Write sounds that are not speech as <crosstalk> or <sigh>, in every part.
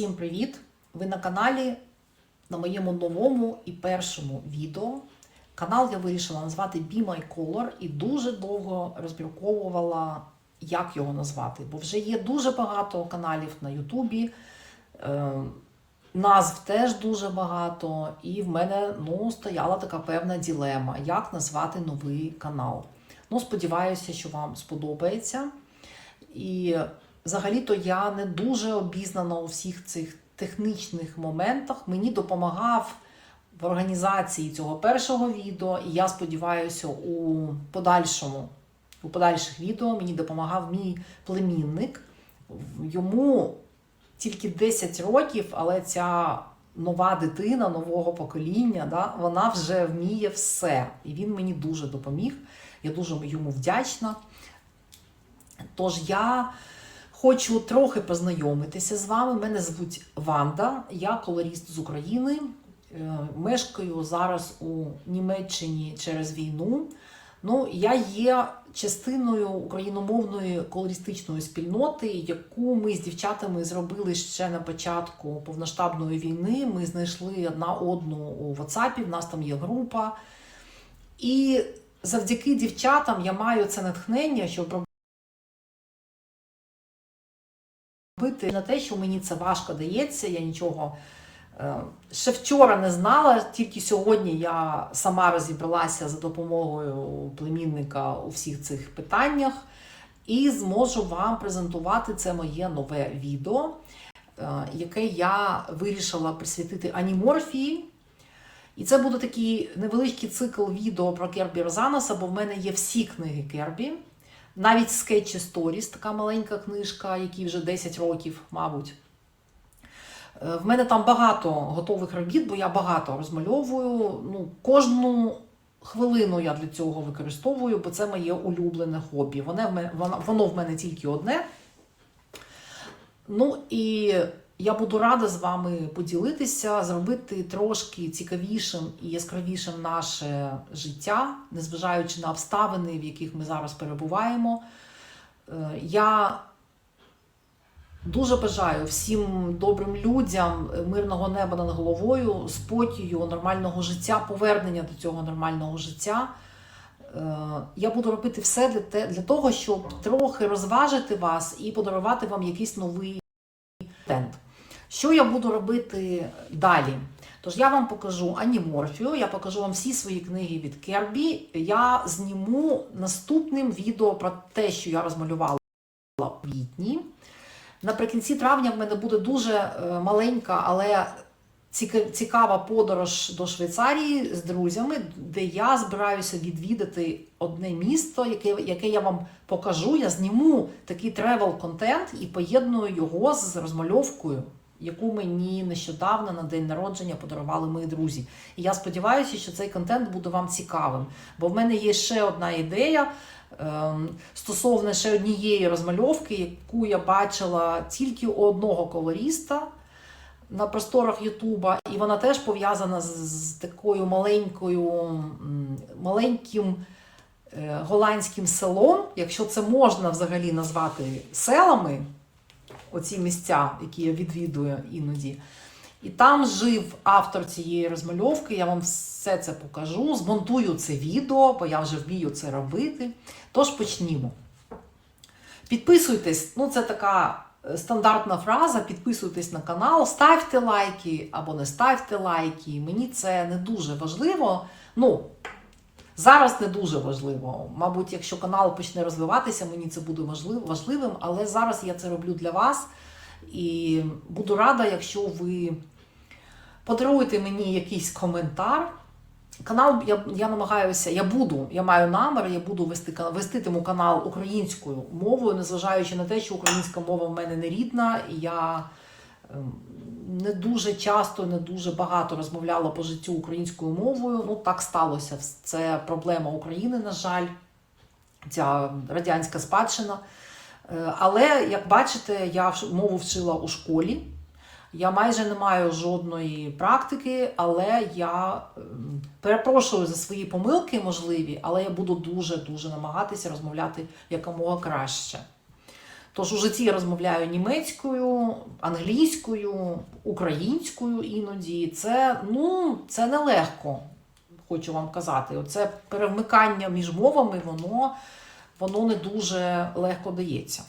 Всім привіт! Ви на каналі на моєму новому і першому відео. Канал я вирішила назвати Be My Color і дуже довго розмірковувала, як його назвати. Бо вже є дуже багато каналів на Ютубі, е, назв теж дуже багато, і в мене ну, стояла така певна ділема, як назвати новий канал. Ну, сподіваюся, що вам сподобається. І взагалі-то я не дуже обізнана у всіх цих технічних моментах. Мені допомагав в організації цього першого відео, і я сподіваюся, у подальшому, у подальших відео мені допомагав мій племінник. Йому тільки 10 років, але ця нова дитина нового покоління, да, вона вже вміє все. І він мені дуже допоміг. Я дуже йому вдячна. Тож я хочу трохи познайомитися з вами. Мене звуть Ванда, я колоріст з України. Е, Мешкаю зараз у Німеччині через війну. Ну, я є частиною україномовної колористичної спільноти, яку ми з дівчатами зробили ще на початку повноштабної війни. Ми знайшли одна одну у WhatsApp, в нас там є група. І завдяки дівчатам я маю це натхнення, щоб робити на те, що мені це важко дається. Я нічого е, ще вчора не знала, тільки сьогодні я сама розібралася за допомогою племінника у всіх цих питаннях і зможу вам презентувати це моє нове відео, е, яке я вирішила присвятити аніморфії. І це буде такий невеличкий цикл відео про Кербі Розаноса, бо в мене є всі книги Кербі. Навіть скетчі Сторіс, така маленька книжка, якій вже 10 років, мабуть. Е, В мене там багато готових робіт, бо я багато розмальовую. Ну, кожну хвилину я для цього використовую, бо це моє улюблене хобі. Воно в мене, воно в мене тільки одне. Ну і я буду рада з вами поділитися, зробити трошки цікавішим і яскравішим наше життя, незважаючи на обставини, в яких ми зараз перебуваємо. Е, Я дуже бажаю всім добрим людям мирного неба над головою, спокою, нормального життя, повернення до цього нормального життя. Е, Я буду робити все для, того, щоб трохи розважити вас і подарувати вам якийсь новий контент. Що я буду робити далі? Тож я вам покажу аніморфію, я покажу вам всі свої книги від Кербі. Я зніму наступним відео про те, що я розмалювала у квітні. Наприкінці травня в мене буде дуже е, маленька, але цікава подорож до Швейцарії з друзями, де я збираюся відвідати одне місто, яке, яке я вам покажу. Я зніму такий тревел-контент і поєдную його з розмальовкою, яку мені нещодавно на день народження подарували мої друзі. І я сподіваюся, що цей контент буде вам цікавим. Бо в мене є ще одна ідея. ем, Стосовно ще однієї розмальовки, яку я бачила тільки у одного колоріста на просторах Ютуба, і вона теж пов'язана з, такою маленькою, маленьким е, голландським селом, якщо це можна взагалі назвати селами, оці місця, які я відвідую іноді. І там жив автор цієї розмальовки. Я вам все це покажу, змонтую це відео, бо я вже вмію це робити. Тож почнімо. Підписуйтесь, ну це така е, стандартна фраза. Підписуйтесь на канал, ставте лайки або не ставте лайки. Мені це не дуже важливо. Ну, зараз не дуже важливо. Мабуть, якщо канал почне розвиватися, мені це буде важлив- важливим, але зараз я це роблю для вас. І буду рада, якщо ви подаруєте мені якийсь коментар. Канал я, я намагаюся, я буду, я маю намір, я буду вести, веститиму канал українською мовою, незважаючи на те, що українська мова в мене не рідна, я не дуже часто, не дуже багато розмовляла по життю українською мовою. Ну так сталося. Це проблема України, на жаль, ця радянська спадщина. Е, Але, як бачите, я мову вчила у школі. Я майже не маю жодної практики, але я ем, перепрошую за свої помилки можливі, але я буду дуже-дуже намагатися розмовляти якомога краще. Тож у житті я розмовляю німецькою, англійською, українською іноді. Це, ну, це нелегко, хочу вам казати. Оце перемикання між мовами, воно, воно не дуже легко дається.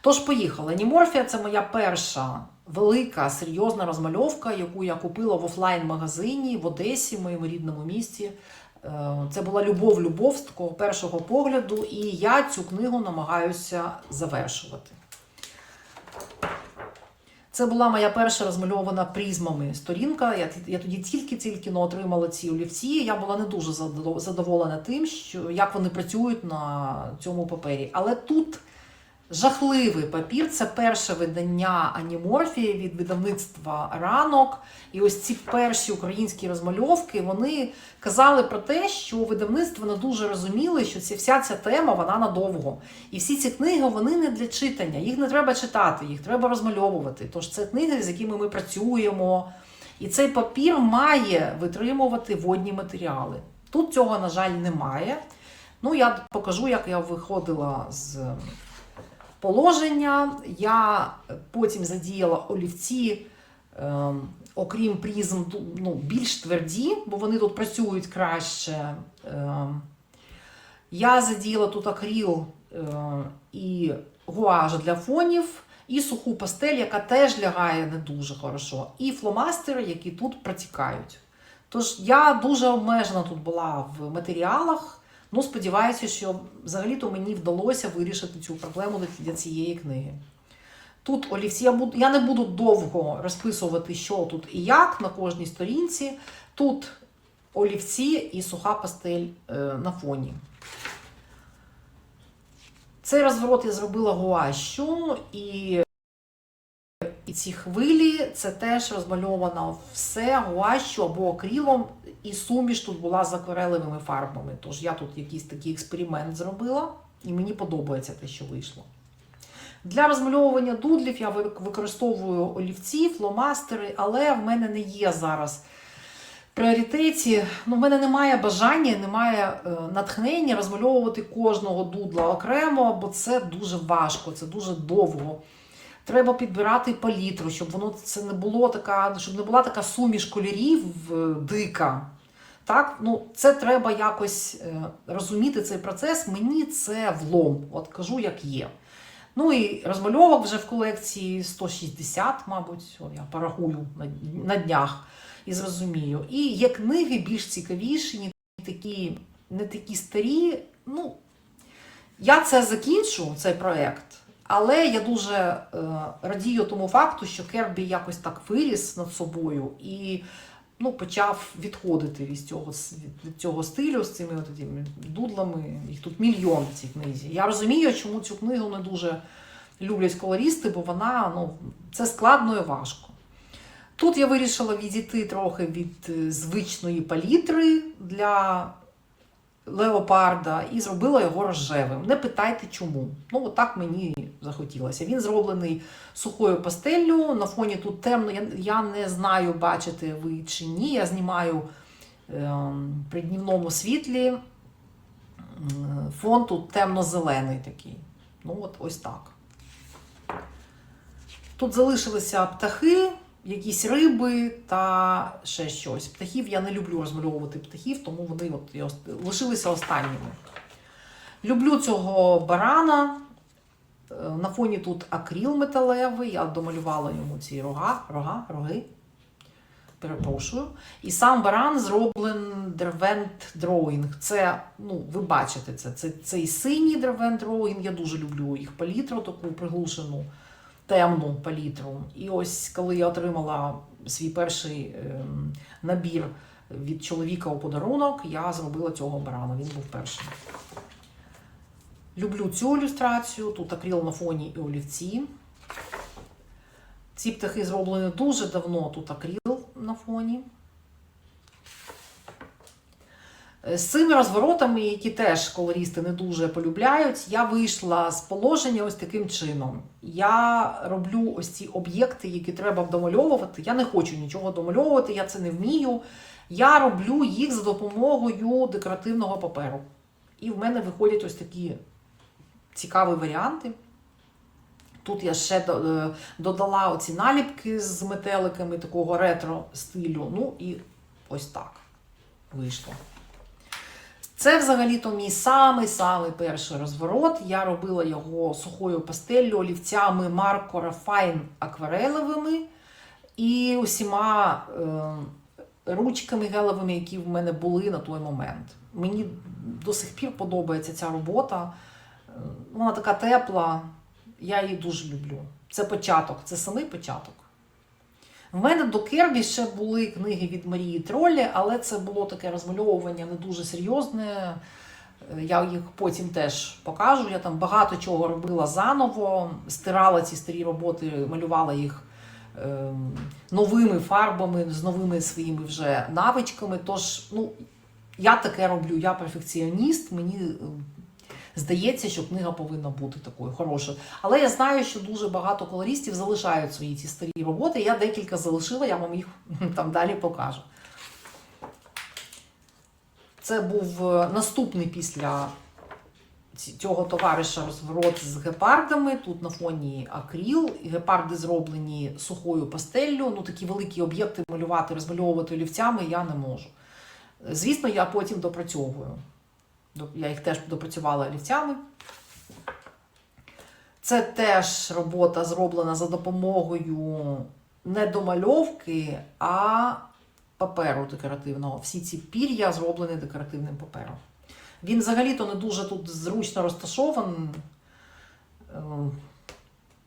Тож, поїхали. Німорфія це моя перша велика серйозна розмальовка, яку я купила в офлайн-магазині в Одесі, в моєму рідному місті. Е, Це була любов-любов з такого першого погляду, і я цю книгу намагаюся завершувати. Це була моя перша розмальована призмами сторінка. Я, я тоді тільки-тільки ну, отримала ці олівці. Я була не дуже задоволена тим, що як вони працюють на цьому папері. Але тут жахливий папір. Це перше видання аніморфії від видавництва ранок. І ось ці перші українські розмальовки вони казали про те, що видавництво не дуже розуміли, що ця вся ця тема вона надовго. І всі ці книги вони не для читання. Їх не треба читати, їх треба розмальовувати. Тож це книги, з якими ми працюємо. І цей папір має витримувати водні матеріали. Тут цього, на жаль, немає. Ну, я покажу, як я виходила з положення. Я потім задіяла олівці, е, окрім призм, ну, більш тверді, бо вони тут працюють краще. Е, я задіяла тут акріл е, і гуаж для фонів, і суху пастель, яка теж лягає не дуже хорошо, і фломастери, які тут протікають. Тож я дуже обмежена тут була в матеріалах. Ну, сподіваюся, що взагалі-то мені вдалося вирішити цю проблему для цієї книги. Тут олівці, я, буду, я не буду довго розписувати, що тут і як на кожній сторінці. Тут олівці і суха пастель е, на фоні. Цей розворот я зробила гуащу і, ці хвилі це теж розмальовано все гуащу або акрилом, і суміш тут була з акварелевими фарбами. Тож я тут якийсь такий експеримент зробила, і мені подобається те, що вийшло. Для розмальовування дудлів я використовую олівці, фломастери, але в мене не є зараз пріоритеті. Ну, в мене немає бажання, немає е, натхнення розмальовувати кожного дудла окремо, бо це дуже важко, це дуже довго. Треба підбирати палітру, щоб воно це не було така, щоб не була така суміш кольорів дика. Так, ну це треба якось е, розуміти цей процес. Мені це влом. От кажу, як є. Ну і розмальовок вже в колекції 160, мабуть, я порахую на, на днях і зрозумію. І є книги більш цікавіші, не такі, не такі старі. Ну, я це закінчу, цей проект. Але я дуже е, радію тому факту, що Кербі якось так виріс над собою і ну, почав відходити від цього, від, цього стилю з цими от дудлами. Їх тут мільйон в цій книзі. Я розумію, чому цю книгу не дуже люблять колористи, бо вона ну, це складно і важко. Тут я вирішила відійти трохи від е, звичної палітри для леопарда і зробила його рожевим. Не питайте чому. Ну, отак мені захотілося. Він зроблений сухою пастеллю. На фоні тут темно. Я, я не знаю, бачите ви чи ні. Я знімаю ем, при днівному світлі. Фон тут темно-зелений такий. Ну, от ось так. Тут залишилися птахи, якісь риби та ще щось. Птахів я не люблю розмальовувати птахів, тому вони от лишилися останніми. Люблю цього барана. Е, На фоні тут акріл металевий. Я домалювала йому ці рога, рога, роги. Перепрошую. І сам баран зроблений Derwent Drawing. Це, ну, ви бачите це. це цей синій Derwent Drawing. Я дуже люблю їх палітру, таку приглушену темну палітру. І ось коли я отримала свій перший ем, набір від чоловіка у подарунок, я зробила цього барана. Він був першим. Люблю цю ілюстрацію. Тут акріл на фоні і олівці. Ці птахи зроблені дуже давно. Тут акрил на фоні. З цими розворотами, які теж колорісти не дуже полюбляють, я вийшла з положення ось таким чином. Я роблю ось ці об'єкти, які треба домальовувати. Я не хочу нічого домальовувати, я це не вмію. Я роблю їх за допомогою декоративного паперу. І в мене виходять ось такі цікаві варіанти. Тут я ще е, додала оці наліпки з метеликами такого ретро стилю. Ну і ось так вийшло. Це взагалі-то мій самий-самий перший розворот. Я робила його сухою пастеллю, олівцями Марко Рафайн акварелевими і усіма е, ручками гелевими, які в мене були на той момент. Мені до сих пір подобається ця робота. Е, Вона така тепла, я її дуже люблю. Це початок, це самий початок. В мене до Кербі ще були книги від Марії Тролі, але це було таке розмальовування не дуже серйозне. Е, Я їх потім теж покажу. Я там багато чого робила заново, стирала ці старі роботи, малювала їх ем, новими фарбами, з новими своїми вже навичками. Тож, ну, я таке роблю, я перфекціоніст, мені е, здається, що книга повинна бути такою хорошою. Але я знаю, що дуже багато колористів залишають свої ці старі роботи. Я декілька залишила, я вам їх <laughs> там далі покажу. Це був е, наступний після цього товариша розворот з гепардами. Тут на фоні акріл. Гепарди зроблені сухою пастеллю. Ну, такі великі об'єкти малювати, розмальовувати олівцями я не можу. Звісно, я потім допрацьовую. Я їх теж допрацювала олівцями. Це теж робота зроблена за допомогою не домальовки, а паперу декоративного. Всі ці пір'я зроблені декоративним папером. Він взагалі-то не дуже тут зручно розташований. Е,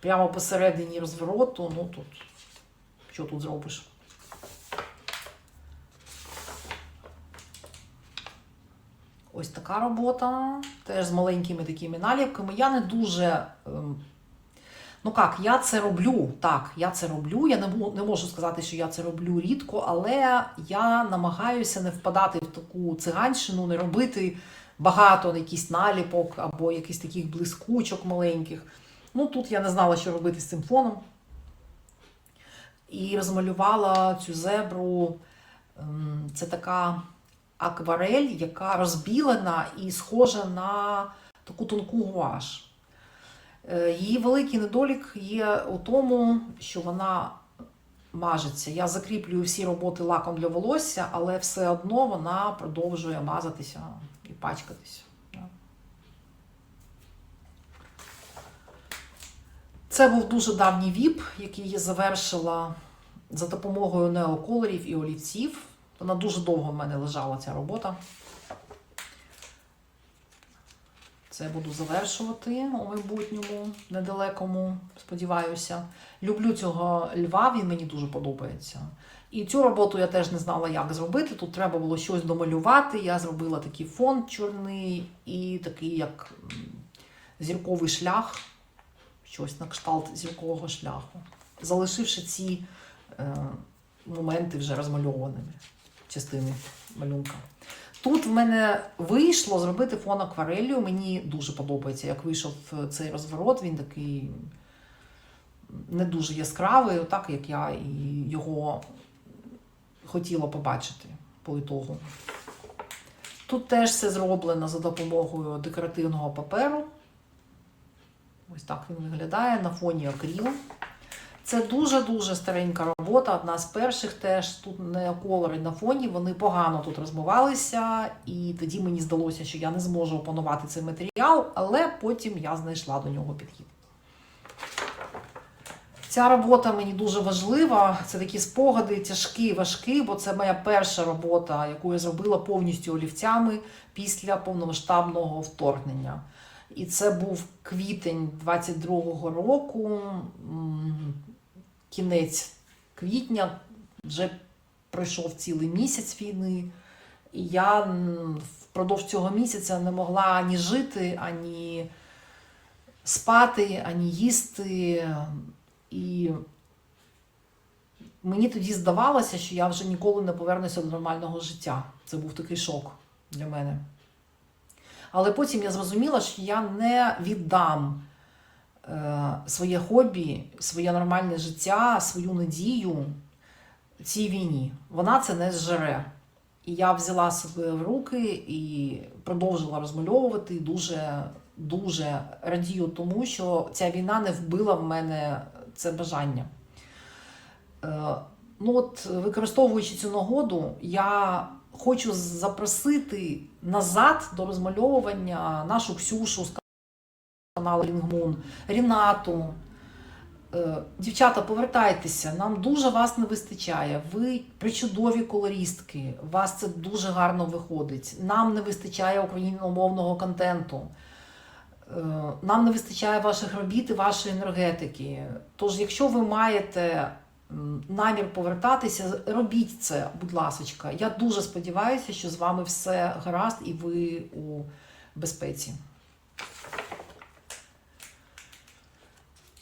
Прямо посередині розвороту. Ну тут, що тут зробиш? Ось така робота, теж з маленькими такими наліпками. Я не дуже. ем, Ну як, я це роблю. Так, я це роблю. Я не, можу сказати, що я це роблю рідко, але я намагаюся не впадати в таку циганщину, не робити багато якісь наліпок або якихось таких блискучок маленьких. Ну тут я не знала, що робити з цим фоном. І розмалювала цю зебру. ем, Це така акварель, яка розбілена і схожа на таку тонку гуаш. Е, Її великий недолік є у тому, що вона мажеться. Я закріплюю всі роботи лаком для волосся, але все одно вона продовжує мазатися і пачкатися. Це був дуже давній віп, який я завершила за допомогою неоколорів і олівців. Вона дуже довго в мене лежала ця робота. Це буду завершувати у майбутньому, недалекому, сподіваюся. Люблю цього льва, він мені дуже подобається. І цю роботу я теж не знала, як зробити. Тут треба було щось домалювати. Я зробила такий фон чорний і такий, як зірковий шлях, щось на кшталт зіркового шляху, залишивши ці е, моменти вже розмальованими частини малюнка. Тут в мене вийшло зробити фон акварелью. Мені дуже подобається, як вийшов е, цей розворот. Він такий не дуже яскравий, так як я і його хотіла побачити по ітогу. Тут теж все зроблено за допомогою декоративного паперу. Ось так він виглядає на фоні акрілу. Це дуже-дуже старенька робота, одна з перших теж. Тут не колори на фоні, вони погано тут розмивалися, і тоді мені здалося, що я не зможу опанувати цей матеріал, але потім я знайшла до нього підхід. Ця робота мені дуже важлива. Це такі спогади тяжкі, важкі, бо це моя перша робота, яку я зробила повністю олівцями після повномасштабного вторгнення. І це був квітень 22-го року, кінець квітня, вже пройшов цілий місяць війни. І я впродовж цього місяця не могла ані жити, ані спати, ані їсти. І мені тоді здавалося, що я вже ніколи не повернуся до нормального життя. Це був такий шок для мене. Але потім я зрозуміла, що я не віддам своє хобі, своє нормальне життя, свою надію цій війні. Вона це не зжере. І я взяла себе в руки і продовжила розмальовувати. Дуже дуже радію тому, що ця війна не вбила в мене це бажання. Е, Ну от, використовуючи цю нагоду, я хочу запросити назад до розмальовування нашу Ксюшу каналу Рінгмун, Рінату. Е, Дівчата, повертайтеся, нам дуже вас не вистачає. Ви причудові колористки, вас це дуже гарно виходить. Нам не вистачає україномовного контенту. Е, Нам не вистачає ваших робіт і вашої енергетики. Тож, якщо ви маєте намір повертатися, робіть це, будь ласочка. Я дуже сподіваюся, що з вами все гаразд і ви у безпеці.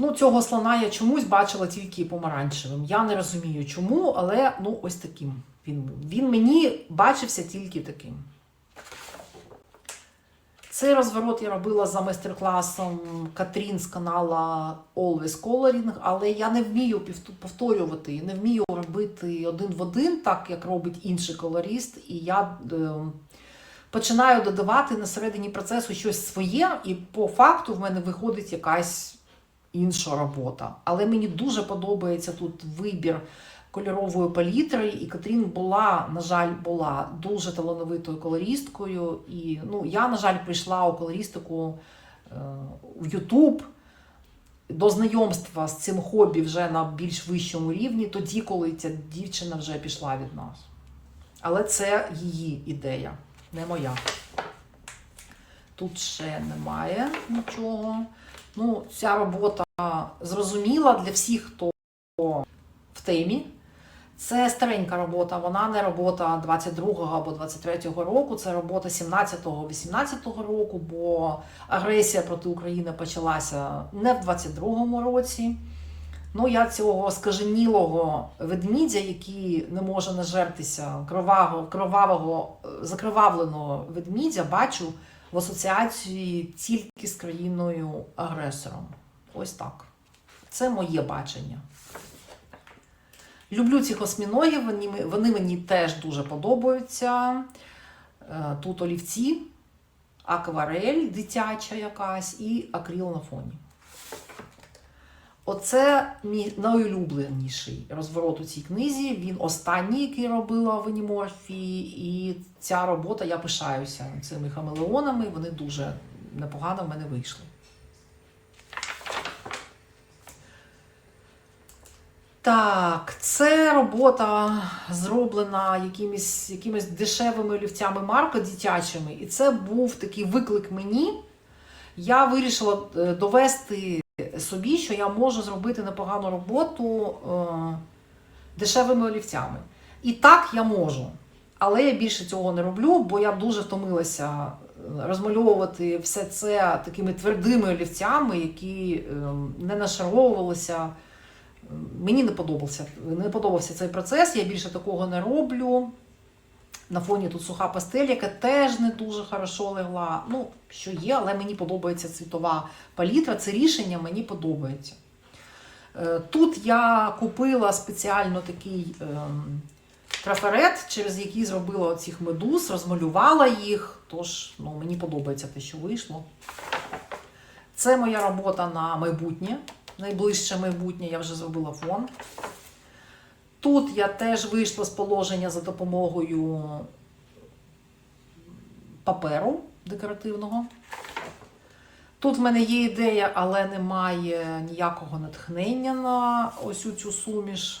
Ну, цього слона я чомусь бачила тільки помаранчевим. Я не розумію чому, але ну ось таким він. Він мені бачився тільки таким. Цей розворот я робила за майстер-класом Катрін з канала Always Coloring, але я не вмію повторювати, не вмію робити один в один, так як робить інший колоріст. І я е, починаю додавати на середині процесу щось своє, і по факту в мене виходить якась інша робота. Але мені дуже подобається тут вибір кольорової палітри, і Катрін була, на жаль, була дуже талановитою колористкою. І ну, я, на жаль, прийшла у колористику е, в Ютуб до знайомства з цим хобі вже на більш вищому рівні, тоді, коли ця дівчина вже пішла від нас. Але це її ідея, не моя. Тут ще немає нічого. Ну, ця робота зрозуміла для всіх, хто в темі. Це старенька робота, вона не робота 22-го або 23-го року, це робота 17-го, 18-го року, бо агресія проти України почалася не в 22-му році. Ну, я цього скаженілого ведмідя, який не може нажертися кровавого, кровавого, е, закривавленого ведмідя, бачу в асоціації тільки з країною агресором. Ось так. Це моє бачення. Люблю цих осьміногів, вони, вони мені теж дуже подобаються. Е, Тут олівці, акварель дитяча якась і акріл на фоні. Оце мій найулюбленіший розворот у цій книзі. Він останній, який робила в Аніморфі. І ця робота, я пишаюся цими хамелеонами. Вони дуже непогано в мене вийшли. Так, це робота зроблена якимись, якимись дешевими олівцями марка дитячими, і це був такий виклик мені. Я вирішила е, довести собі, що я можу зробити непогану роботу е, дешевими олівцями. І так я можу. Але я більше цього не роблю, бо я дуже втомилася е, розмальовувати все це такими твердими олівцями, які е, не нашаровувалися. Мені не подобався, не подобався цей процес, я більше такого не роблю. На фоні тут суха пастель, яка теж не дуже хорошо легла. Ну, що є, але мені подобається цвітова палітра. Це рішення мені подобається. Е, Тут я купила спеціально такий ем, трафарет, через який зробила оцих медуз, розмалювала їх. Тож ну, мені подобається те, що вийшло. Це моя робота на майбутнє найближче майбутнє, я вже зробила фон. Тут я теж вийшла з положення за допомогою паперу декоративного. Тут в мене є ідея, але немає ніякого натхнення на ось цю суміш.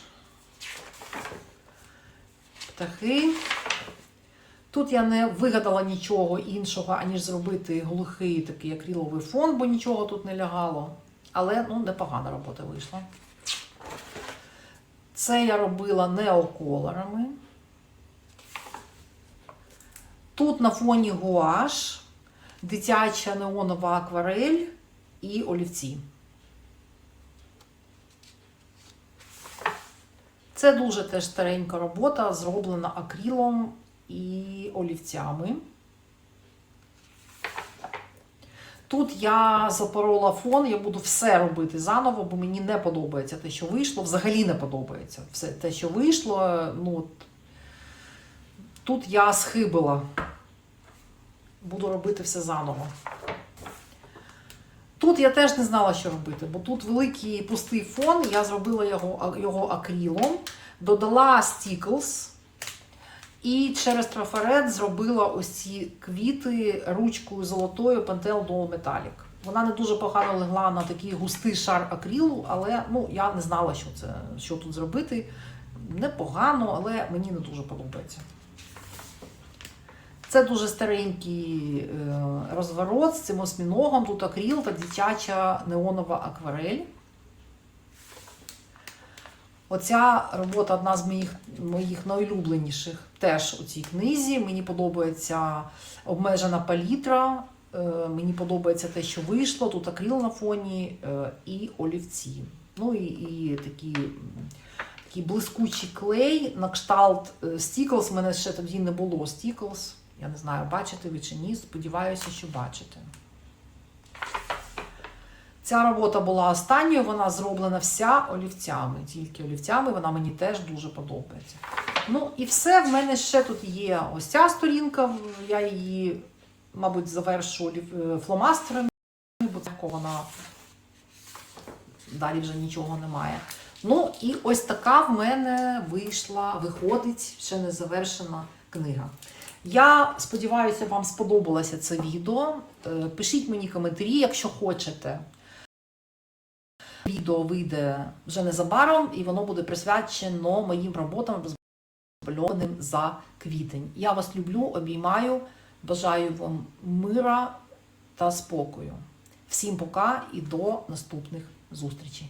Птахи. Тут я не вигадала нічого іншого, аніж зробити глухий такий акриловий фон, бо нічого тут не лягало. Але ну, непогана робота вийшла. Це я робила неоколорами. Тут на фоні гуаш, дитяча неонова акварель і олівці. Це дуже теж старенька робота, зроблена акрилом і олівцями. Тут я запорола фон, я буду все робити заново, бо мені не подобається те, що вийшло. Взагалі не подобається все те, що вийшло. Ну, тут я схибила. Буду робити все заново. тут я теж не знала, що робити, бо тут великий пустий фон, я зробила його, його акрилом, додала стіклс і через трафарет зробила ось ці квіти ручкою золотою Pentel Dual Metallic. Вона не дуже погано легла на такий густий шар акрилу, але ну, я не знала, що, це, що тут зробити. Непогано, але мені не дуже подобається. Це дуже старенький е, розворот з цим осьміногом. Тут акрил та дитяча неонова акварель. Оця робота одна з моїх, моїх найулюбленіших теж у цій книзі. Мені подобається обмежена палітра. е, Мені подобається те, що вийшло. Тут акрил на фоні е, і олівці. Ну і, і такі, такий блискучий клей на кшталт е, Stickles. У мене ще тоді не було Stickles. Я не знаю, бачите ви чи ні. Сподіваюся, що бачите. Ця робота була останньою, вона зроблена вся олівцями. Тільки олівцями вона мені теж дуже подобається. Ну і все. В мене ще тут є ось ця сторінка. Я її, мабуть, завершу е, фломастерами, бо тако вона далі вже нічого немає. Ну і ось така в мене вийшла, виходить ще не завершена книга. Я сподіваюся, вам сподобалося це відео. Е, Пишіть мені коментарі, якщо хочете. Відео вийде вже незабаром, і воно буде присвячено моїм роботам розбальованим за квітень. Я вас люблю, обіймаю, бажаю вам мира та спокою. Всім пока і до наступних зустрічей.